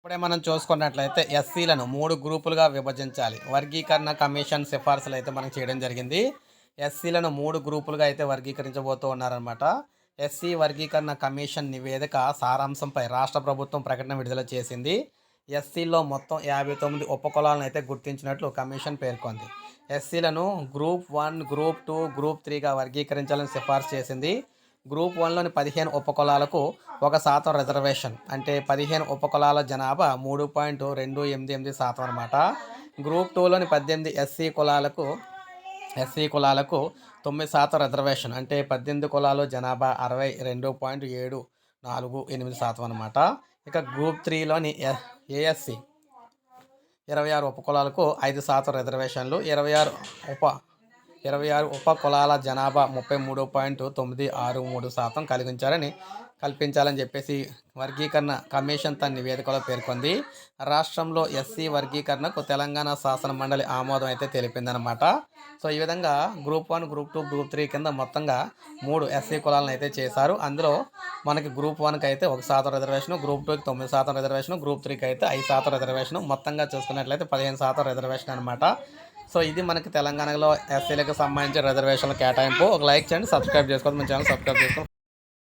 ఇప్పుడే మనం చూసుకున్నట్లయితే ఎస్సీలను మూడు గ్రూపులుగా విభజించాలి. వర్గీకరణ కమిషన్ సిఫార్సులు అయితే మనం చేయడం జరిగింది. ఎస్సీలను మూడు గ్రూపులుగా అయితే వర్గీకరించబోతూ ఉన్నారనమాట ఎస్సీ వర్గీకరణ కమిషన్ నివేదిక సారాంశంపై రాష్ట్ర ప్రభుత్వం ప్రకటన విడుదల చేసింది. ఎస్సీలో మొత్తం యాభై తొమ్మిది ఉపకులాలను అయితే గుర్తించినట్లు కమిషన్ పేర్కొంది. ఎస్సీలను group one group two group త్రీగా వర్గీకరించాలని సిఫార్సు చేసింది. గ్రూప్ వన్లోని పదిహేను ఉపకులాలకు ఒక శాతం రిజర్వేషన్. అంటే పదిహేను ఉపకులాల జనాభా మూడు పాయింట్ రెండు ఎనిమిది ఎనిమిది శాతం అనమాట గ్రూప్ టూలోని పద్దెనిమిది ఎస్సీ కులాలకు ఎస్సీ కులాలకు తొమ్మిది శాతం రిజర్వేషన్. అంటే పద్దెనిమిది కులాలు జనాభా అరవై రెండు పాయింట్ ఏడు నాలుగు ఎనిమిది శాతం అనమాట ఇక గ్రూప్ త్రీలోని ఏఎస్సి. ఇరవై ఆరు ఉపకులాలకు ఐదు శాతం రిజర్వేషన్లు ఇరవై ఆరు ఉప ఇరవై ఆరు ఉప కులాల జనాభా ముప్పై మూడు పాయింట్ తొమ్మిది ఆరు మూడు శాతం కలిగించాలని కల్పించాలని చెప్పేసి వర్గీకరణ కమిషన్ తన నివేదికలో పేర్కొంది. రాష్ట్రంలో ఎస్సీ వర్గీకరణకు తెలంగాణ శాసన మండలి ఆమోదం అయితే తెలిపిందనమాట సో ఈ విధంగా group one group two group three కింద మొత్తంగా మూడు ఎస్సీ కులాలను అయితే చేశారు. అందులో మనకి గ్రూప్ వన్కి అయితే ఒక శాతం రిజర్వేషన్ గ్రూప్ టూకి తొమ్మిది శాతం రిజర్వేషన్ గ్రూప్ త్రీకి అయితే ఐదు శాతం రిజర్వేషన్. మొత్తంగా చూసుకున్నట్లయితే పదిహేను శాతం రిజర్వేషన్ అనమాట సో ఇది మనకి తెలంగాణలో ఎస్సీలకు సంబంధించిన రిజర్వేషన్ల కేటాయింపు. ఒక లైక్ చేయండి సబ్స్క్రైబ్ చేసుకోండి మన ఛానల్ సబ్స్క్రైబ్ చేసుకోండి.